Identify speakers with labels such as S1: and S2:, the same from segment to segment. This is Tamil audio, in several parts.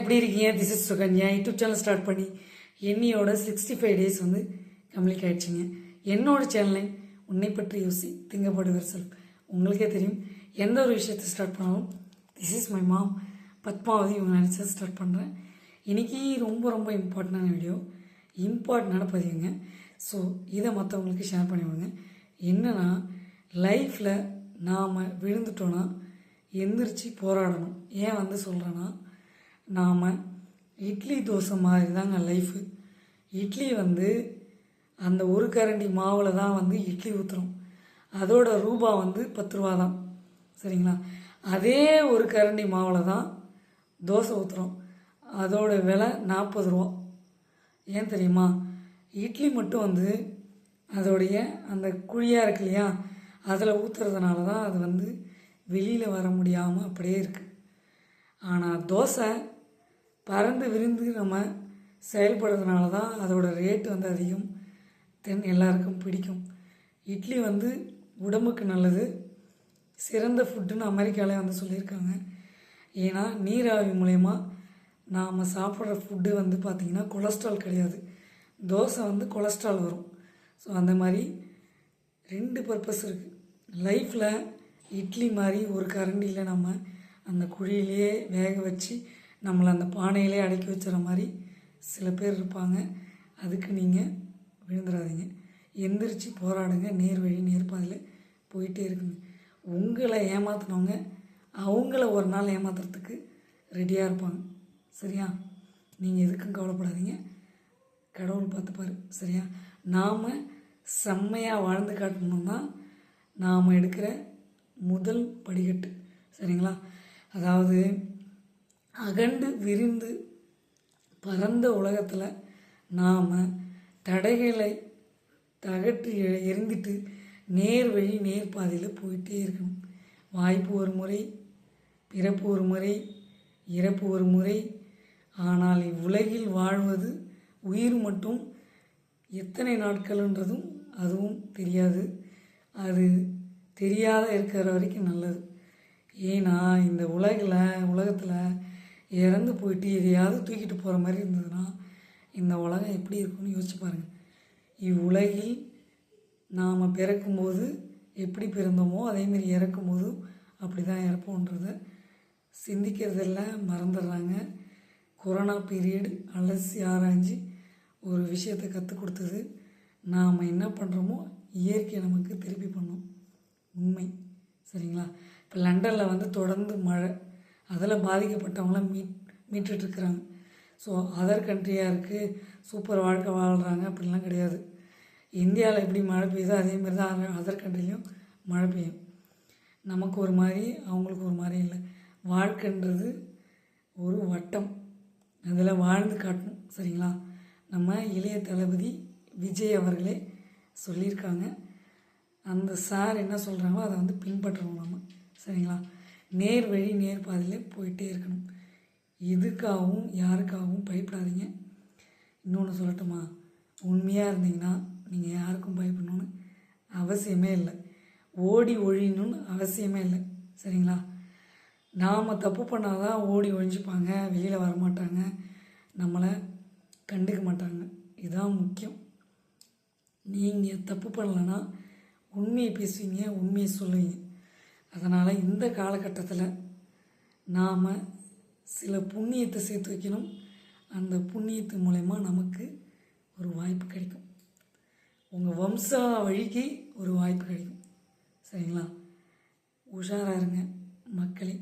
S1: எப்படி இருக்கீங்க? This is Sukanya. YouTube channel start பண்ணி என்னையோட சிக்ஸ்டி ஃபைவ் டேஸ் வந்து கம்ப்ளீட் ஆயிடுச்சுங்க. என்னோட சேனலை உன்னை பற்றி யோசி திங்கப்படுவர் செல்ஃப் உங்களுக்கே தெரியும். எந்த ஒரு விஷயத்தை ஸ்டார்ட் பண்ணாலும் this is my mom Padmavathi இவங்க நினச்சா ஸ்டார்ட் பண்ணுறேன் இன்றைக்கி ரொம்ப ரொம்ப இம்பார்ட்டண்டான வீடியோ இம்பார்ட்டண்டான பதிவுங்க. ஸோ இதை மற்றவங்களுக்கு ஷேர் பண்ணிவிடுங்க என்னென்னா லைஃப்பில் நாம் விழுந்துட்டோன்னா எந்திரிச்சு போராடணும். ஏன் வந்து சொல்கிறேன்னா நாம் இட்லி தோசை மாதிரி தாங்க லைஃபு இட்லி வந்து அந்த ஒரு கரண்டி மாவில் தான் வந்து இட்லி ஊற்றுறோம் அதோட ரூபா வந்து பத்து ரூபா தான். சரிங்களா? அதே ஒரு கரண்டி மாவில் தான் தோசை ஊற்றுறோம் அதோட விலை நாற்பது ரூபா. ஏன் தெரியுமா? இட்லி மட்டும் வந்து அதோடைய அந்த குழியாக இருக்கு இல்லையா? அதில் ஊற்றுறதுனால தான் அது வந்து வெளியில் வர முடியாமல் அப்படியே இருக்குது ஆனால் தோசை பறந்து விரிந்து நம்ம செயல்படுறதுனால தான் அதோட ரேட் வந்து அதிகம். தென் எல்லாருக்கும் பிடிக்கும். இட்லி வந்து உடம்புக்கு நல்லது. சிறந்த ஃபுட்டுன்னு அமெரிக்காலே வந்து சொல்லியிருக்காங்க. ஏன்னா நீராவி மூலயமா நாம் சாப்பிட்ற ஃபுட்டு வந்து பார்த்திங்கன்னா கொலஸ்ட்ரால் கிடையாது. தோசை வந்து கொலஸ்ட்ரால் வரும். ஸோ அந்த மாதிரி ரெண்டு பர்பஸ் இருக்குது லைஃப்பில் இட்லி மாதிரி ஒரு கரண்டியில் நம்ம அந்த குழியிலேயே வேக வச்சு நம்மளை அந்த பானையிலே அடக்கி வச்சுற மாதிரி சில பேர் இருப்பாங்க. அதுக்கு நீங்கள் விழுந்துடாதீங்க எந்திரிச்சு போராடுங்க. நேர் வழி நேர்பாதையில் போயிட்டே இருக்குங்க. உங்களை ஏமாத்துனவங்க அவங்கள ஒரு நாள் ஏமாத்துறதுக்கு ரெடியாக இருப்பாங்க. சரியா? நீங்கள் எதுக்கும் கவலைப்படாதீங்க. கடவுள் பார்த்துப்பாரு. சரியா? நாம் செம்மையாக வாழ்ந்து காட்டணும் தான் நாம் எடுக்கிற முதல் படிக்கட்டு. சரிங்களா? அதாவது அகண்டு விரிந்து பரந்த உலகத்தில் நாம் தடைகளை தகற்றி எ- நேர் வழி நேர் பாதையில் போயிட்டே இருக்கணும் வாய்ப்பு ஒரு முறை பிறப்பு ஒரு முறை இறப்பு ஒரு முறை. ஆனால் இவ்வுலகில் வாழ்வது உயிர் மட்டும் எத்தனை நாட்கள்ன்றதும் அதுவும் தெரியாது. அது தெரியாத இருக்கிற வரைக்கும் நல்லது. ஏன்னா இந்த உலகில் உலகத்தில் இறந்து போயிட்டு எதையாவது தூக்கிட்டு போகிற மாதிரி இருந்ததுன்னா இந்த உலகம் எப்படி இருக்கும்னு யோசிச்சு பாருங்கள் இவ்வுலகில் நாம் பிறக்கும்போது எப்படி பிறந்தோமோ அதேமாரி இறக்கும்போதும் அப்படி தான் இறப்போன்றதை சிந்திக்கிறதெல்லாம் மறந்துடுறாங்க. கொரோனா பீரியட் அலசி ஆராய்ஞ்சு ஒரு விஷயத்தை கற்றுக் கொடுத்தது. நாம் என்ன பண்ணுறோமோ இயற்கை நமக்கு திருப்பி பண்ணும். உண்மை. சரிங்களா? இப்போ லண்டனில் வந்து தொடர்ந்து மழை. அதில் பாதிக்கப்பட்டவங்களாம் மீட் மீட்டுட்ருக்குறாங்க. ஸோ அதர் கண்ட்ரியாக இருக்குது சூப்பர் வாழ்க்கை வாழ்கிறாங்க அப்படிலாம் கிடையாது. இந்தியாவில் எப்படி மழை பெய்யுதோ அதேமாரி தான் அதர் கண்ட்ரிலையும் மழை பெய்யும். நமக்கு ஒரு மாதிரி அவங்களுக்கு ஒரு மாதிரி இல்லை. வாழ்க்கைன்றது ஒரு வட்டம். அதில் வாழ்ந்து காட்டணும். சரிங்களா? நம்ம இளைய தளபதி விஜய் அவர்களே சொல்லியிருக்காங்க. அந்த சார் என்ன சொல்கிறாங்களோ அதை வந்து பின்பற்றணும் நம்ம. சரிங்களா? நேர் வழி நேர் பாதையில் போயிட்டே இருக்கணும். இதுக்காகவும் யாருக்காகவும் பயப்படாதீங்க. இன்னொன்று சொல்லட்டுமா? உண்மையாக இருந்தீங்கன்னா நீங்கள் யாருக்கும் பயப்படணும்னு அவசியமே இல்லை. ஓடி ஒழியணும்னு அவசியமே இல்லை. சரிங்களா? நாம் தப்பு பண்ணால் தான் ஓடி ஒழிஞ்சுப்பாங்க வெளியில் வரமாட்டாங்க. நம்மளை கண்டுக்க மாட்டாங்க. இதுதான் முக்கியம். நீங்கள் தப்பு பண்ணலைன்னா உண்மையை பேசுவீங்க உண்மையை சொல்லுவீங்க. அதனால் இந்த காலகட்டத்தில் நாம் சில புண்ணியத்தை சேர்த்து வைக்கணும். அந்த புண்ணியத்து மூலயமா நமக்கு ஒரு வாய்ப்பு கிடைக்கும். உங்கள் வம்சா வழிக்கு ஒரு வாய்ப்பு கிடைக்கும். சரிங்களா? உஷாராக இருங்க. மக்களே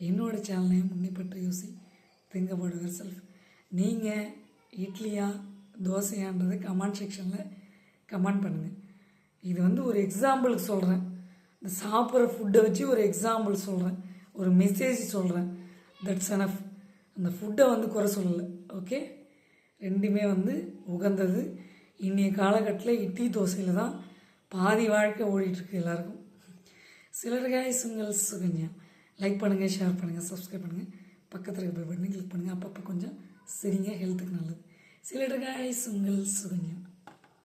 S1: என்னோடய சேனலையும் முன்னே யோசி திங்க் அபவுட் யுவர் செல்ஃப் நீங்கள் இட்லியா தோசையான்றதை கமெண்ட் செக்ஷனில் கமெண்ட் பண்ணுங்கள் இது வந்து ஒரு எக்ஸாம்பிளுக்கு சொல்கிறேன் இந்த சாப்பிட்ற ஃபுட்டை வச்சு ஒரு எக்ஸாம்பிள் சொல்கிறேன் ஒரு மெசேஜ் சொல்கிறேன் தட்ஸ் அனஃப் அந்த ஃபுட்டை வந்து குறை சொல்லலை. ஓகே ரெண்டுமே வந்து உகந்தது. இன்றைய காலகட்டத்தில் இட்லி தோசையில் தான் பாதி வாழ்க்கை ஓடிட்டுருக்கு எல்லாருக்கும். சிலர் guys உங்கள் சுகன்யா லைக் பண்ணுங்கள் ஷேர் பண்ணுங்கள் சப்ஸ்கிரைப் பண்ணுங்கள் பக்கத்தில் இருக்க பட்டனை கிளிக் பண்ணுங்கள் அப்பப்போ கொஞ்சம் சரிங்க ஹெல்த்துக்கு நல்லது. சிலர் guys உங்கள் சுகன்யா